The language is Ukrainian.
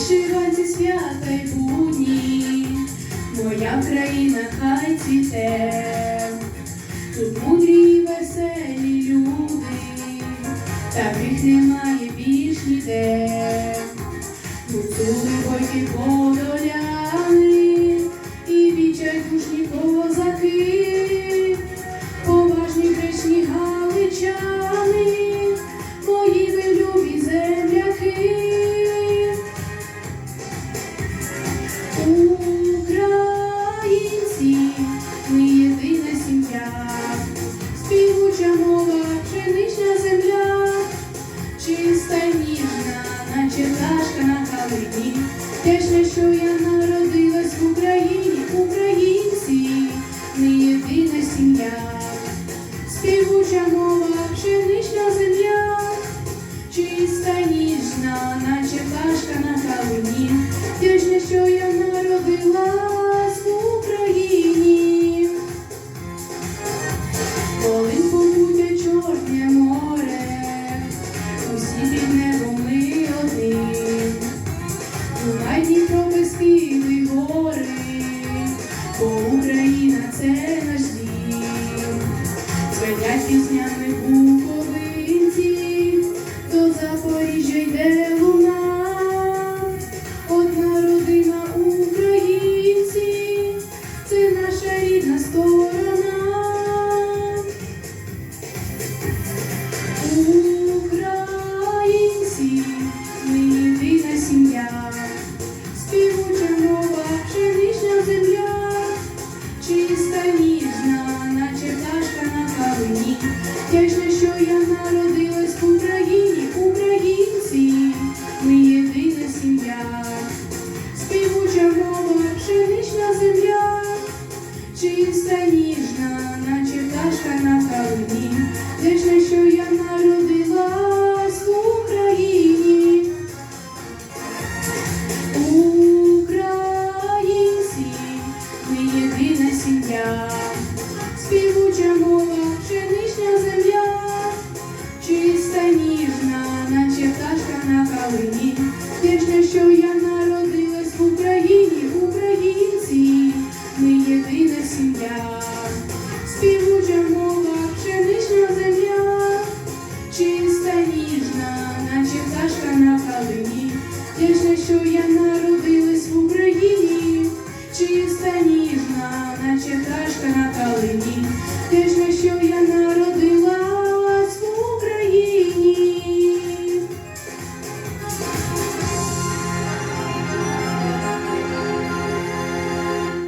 вишиванці свята й будні, моя країна хай цвіте, тут мудрі і веселі люди, та таких немає більш ніде, Гуцули бойки подорожі. моя пшенична земля, чиста ніжна, наче пташка на калині, те, що я народилась в Україні, українці, не єдина сім'я, співуча мова, пшенична земля, чиста ніжна, наче пташка на калині, що я Thank you.